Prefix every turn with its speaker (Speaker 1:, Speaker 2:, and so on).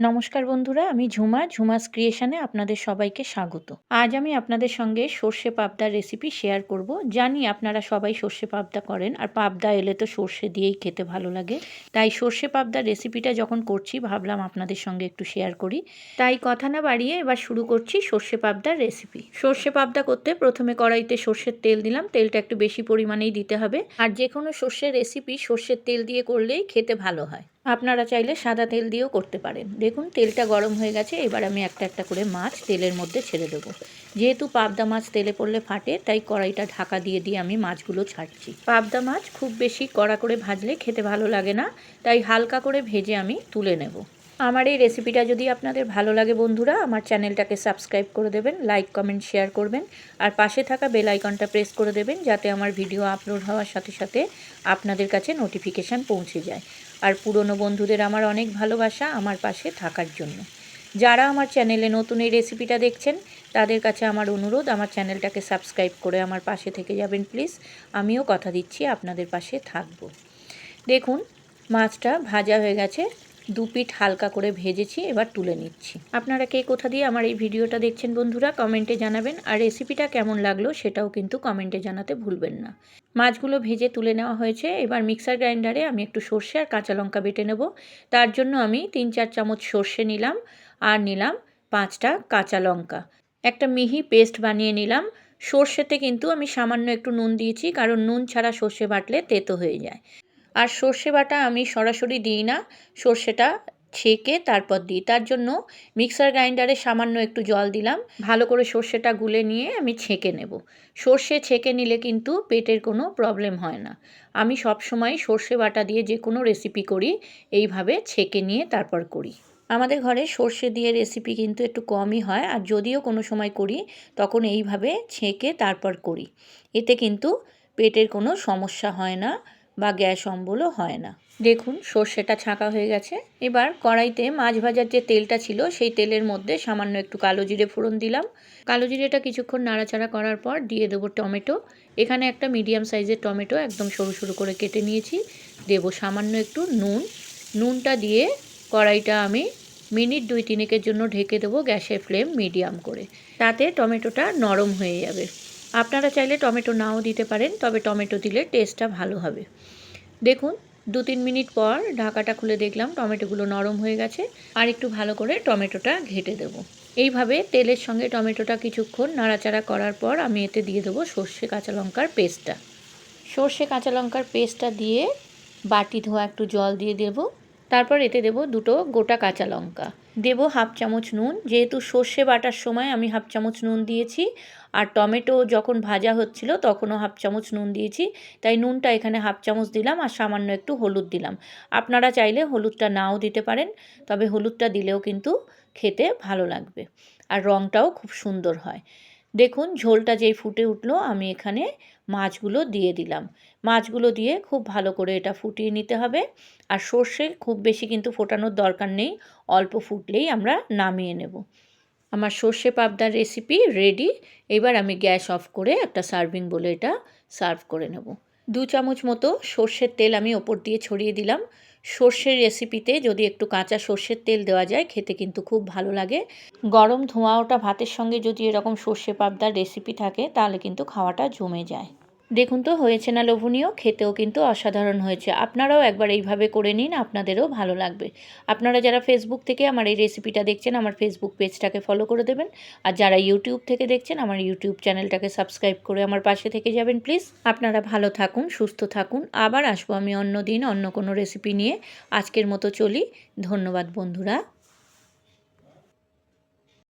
Speaker 1: নমস্কার বন্ধুরা, আমি ঝুমা, ঝুমাস ক্রিয়েশনে আপনাদের সবাইকে স্বাগত। আজ আমি আপনাদের সঙ্গে সর্ষে পাবদার রেসিপি শেয়ার করব। জানি আপনারা সবাই সর্ষে পাবদা করেন, আর পাবদা এলে তো সর্ষে দিয়েই খেতে ভালো লাগে। তাই সর্ষে পাবদার রেসিপিটা যখন করছি, ভাবলাম আপনাদের সঙ্গে একটু শেয়ার করি। তাই কথা না বাড়িয়ে এবার শুরু করছি সর্ষে পাবদার রেসিপি সর্ষে পাবদা করতে প্রথমে কড়াইতে সর্ষের তেল দিলাম, তেলটা একটু বেশি পরিমাণেই দিতে হবে। আর যে কোনো সর্ষের রেসিপি সর্ষের তেল দিয়ে করলেই খেতে ভালো হয়। আপনারা চাইলে সাদা তেল দিয়েও করতে পারেন। দেখুন, তেলটা গরম হয়ে গেছে। এবার আমি একটা একটা করে মাছ তেলের মধ্যে ছেড়ে দেবো। যেহেতু পাবদা মাছ তেলে পড়লে ফাটে, তাই কড়াইটা ঢাকা দিয়ে দিয়ে আমি মাছগুলো ছাড়ছি। পাবদা মাছ খুব বেশি কড়া করে ভাজলে খেতে ভালো লাগে না, তাই হালকা করে ভেজে আমি তুলে নেব। আমার এই রেসিপিটা যদি আপনাদের ভালো লাগে বন্ধুরা, আমার চ্যানেলটাকে সাবস্ক্রাইব করে দেবেন, লাইক, কমেন্ট, শেয়ার করবেন, আর পাশে থাকা বেল আইকনটা প্রেস করে দেবেন, যাতে আমার ভিডিও আপলোড হওয়ার সাথে সাথে আপনাদের কাছে নোটিফিকেশান পৌঁছে যায়। আর পুরনো বন্ধুদের আমার অনেক ভালোবাসা আমার পাশে থাকার জন্য। যারা আমার চ্যানেলে নতুন এই রেসিপিটা দেখছেন, তাদের কাছে আমার অনুরোধ, আমার চ্যানেলটাকে সাবস্ক্রাইব করে আমার পাশে থেকে যাবেন প্লিজ। আমিও কথা দিচ্ছি, আপনাদের পাশে থাকব। দেখুন, মাছটা ভাজা হয়ে গেছে। দু পিঠ হালকা করে ভেজেছি, এবার তুলে নিচ্ছি। আপনারা কে কোথা দিয়ে আমার এই ভিডিওটা দেখছেন বন্ধুরা, কমেন্টে জানাবেন। আর রেসিপিটা কেমন লাগল সেটাও কিন্তু কমেন্টে জানাতে ভুলবেন না। মাছগুলো ভেজে তুলে নেওয়া হয়েছে। এবার মিক্সার গ্রাইন্ডারে আমি একটু সর্ষে আর কাঁচা লঙ্কা বেটে নেব। তার জন্য আমি তিন চার চামচ সর্ষে নিলাম আর নিলাম পাঁচটা কাঁচা লঙ্কা। একটা মিহি পেস্ট বানিয়ে নিলাম। সর্ষেতে কিন্তু আমি সামান্য একটু নুন দিয়েছি, কারণ নুন ছাড়া সর্ষে বাটলে তেতো হয়ে যায়। আর সর্ষে বাটা আমি সরাসরি দিই না। সর্ষেটা ছেঁকে তারপর দিই। তার জন্য মিক্সার গ্রাইন্ডারে সামান্য একটু জল দিলাম। ভালো করে সর্ষেটা গুলে নিয়ে আমি ছেঁকে নেব। সর্ষে ছেঁকে নিলে কিন্তু পেটের কোনো প্রবলেম হয় না। আমি সব সময় সর্ষে বাটা দিয়ে যে কোনো রেসিপি করি, এইভাবে ছেঁকে নিয়ে তারপর করি। আমাদের ঘরে সর্ষে দিয়ে রেসিপি কিন্তু একটু কমই হয় আর যদিও কোনো সময় করি, তখন এইভাবে ছেঁকে তারপর করি। এতে কিন্তু পেটের কোনো সমস্যা হয় না। বা গ্যাস অম্বলও হয় না। দেখুন, সর্ষেটা ছাঁকা হয়ে গেছে। এবার কড়াইতে মাছ ভাজার যে তেলটা ছিল, সেই তেলের মধ্যে সামান্য একটু কালো জিরে ফোড়ন দিলাম। কালো জিরেটা কিছুক্ষণ নাড়াচাড়া করার পর দিয়ে দেবো টমেটো। এখানে একটা মিডিয়াম সাইজের টমেটো একদম সরু সরু করে কেটে নিয়েছি। দেবো সামান্য একটু নুন। নুনটা দিয়ে কড়াইটা আমি মিনিট দুই তিনেকের জন্য ঢেকে দেবো গ্যাসের ফ্লেম মিডিয়াম করে। তাতে টমেটোটা নরম হয়ে যাবে। আপনারা চাইলে টমেটো নাও দিতে পারেন, তবে টমেটো দিলে টেস্টটা ভালো হবে। দেখুন দু তিন মিনিট পর ঢাকাটা খুলে দেখলাম, টমেটোগুলো নরম হয়ে গেছে। আর একটু ভালো করে টমেটোটা ঘেটে দেব। এইভাবে তেলের সঙ্গে টমেটোটা কিছুক্ষণ নাড়াচাড়া করার পর আমি এতে দিয়ে দেবো সর্ষে কাঁচা লঙ্কার পেস্টটা। সর্ষে কাঁচা লঙ্কার পেস্টটা দিয়ে বাটি ধোয়া একটু জল দিয়ে দেবো। তারপর এতে দেব দুটো গোটা কাঁচা লঙ্কা। দেব হাফ চামচ নুন। যেহেতু সর্ষে বাটার সময় আমি হাফ চামচ নুন দিয়েছি, আর টমেটো যখন ভাজা হচ্ছিল তখনও হাফ চামচ নুন দিয়েছি। তাই নুনটা এখানে হাফ চামচ দিলাম আর সামান্য একটু হলুদ দিলাম। আপনারা চাইলে হলুদটা নাও দিতে পারেন, তবে হলুদটা দিলেও কিন্তু খেতে ভালো লাগবে। আর রঙটাও খুব সুন্দর হয়। দেখুন, ঝোলটা যেই ফুটে উঠল, আমি এখানে মাছগুলো দিয়ে দিলাম। মাছগুলো দিয়ে খুব ভালো করে এটা ফুটিয়ে নিতে হবে। আর সর্ষে খুব বেশি কিন্তু ফোটানোর দরকার নেই, অল্প ফুটলেই আমরা নামিয়ে নেব। আমার সর্ষে পাবদার রেসিপি রেডি এবার আমি গ্যাস অফ করে একটা সার্ভিং বলে এটা সার্ভ করে নেব। দু চামচ মতো সর্ষের তেল আমি ওপর দিয়ে ছড়িয়ে দিলাম। সর্ষের রেসিপিতে যদি একটু কাঁচা সর্ষের তেল দেওয়া যায়, খেতে কিন্তু খুব ভালো লাগে। গরম ধোঁয়া ওটা ভাতের সঙ্গে যদি এরকম সর্ষে পাবদার রেসিপি থাকে, তাহলে কিন্তু খাওয়াটা জমে যায়। দেখুন তো, হয়েছে না লোভনীয়? খেতেও কিন্তু অসাধারণ হয়েছে। আপনারাও একবার এইভাবে করে নিন, আপনাদেরও ভালো লাগবে। আপনারা যারা ফেসবুক থেকে আমার এই রেসিপিটা দেখছেন, আমার ফেসবুক পেজটাকে ফলো করে দেবেন। আর যারা ইউটিউব থেকে দেখছেন, আমার ইউটিউব চ্যানেলটাকে সাবস্ক্রাইব করে আমার পাশে থেকে যাবেন প্লিজ আপনারা ভালো থাকুন, সুস্থ থাকুন। আবার আসব আমি অন্য দিন অন্য কোনো রেসিপি নিয়ে। আজকের মতো চলি। ধন্যবাদ বন্ধুরা।